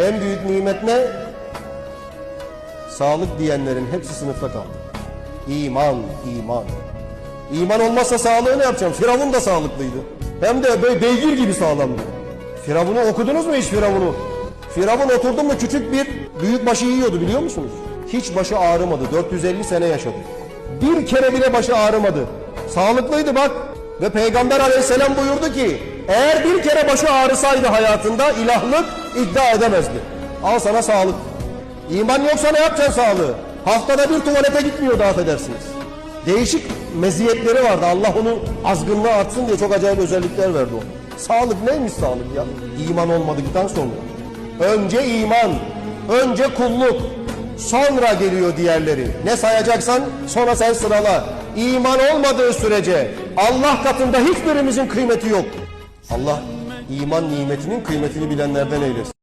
En büyük nimet ne? Sağlık diyenlerin hepsi sınıfta kaldı. İman, iman. İman olmazsa sağlığı ne yapacağım? Firavun da sağlıklıydı. Hem de böyle beygir gibi sağlamdı. Firavun'u okudunuz mu hiç Firavun'u? Firavun oturdu mu küçük bir büyük başı yiyordu biliyor musunuz? Hiç başı ağrımadı. 450 sene yaşadı. Bir kere bile başı ağrımadı. Sağlıklıydı bak. Ve Peygamber aleyhisselam buyurdu ki eğer bir kere başı ağrısaydı hayatında ilahlık iddia edemezdi. Al sana sağlık. İman yoksa ne yapacaksın sağlığı? Haftada bir tuvalete gitmiyordu affedersiniz. Değişik meziyetleri vardı. Allah onun azgınlığı artsın diye çok acayip özellikler verdi ona. Sağlık neymiş sağlık ya? İman olmadıktan sonra. Önce iman, önce kulluk, sonra geliyor diğerleri. Ne sayacaksan sonra sen sırala. İman olmadığı sürece Allah katında hiçbirimizin kıymeti yok. Allah iman nimetinin kıymetini bilenlerden eylesin.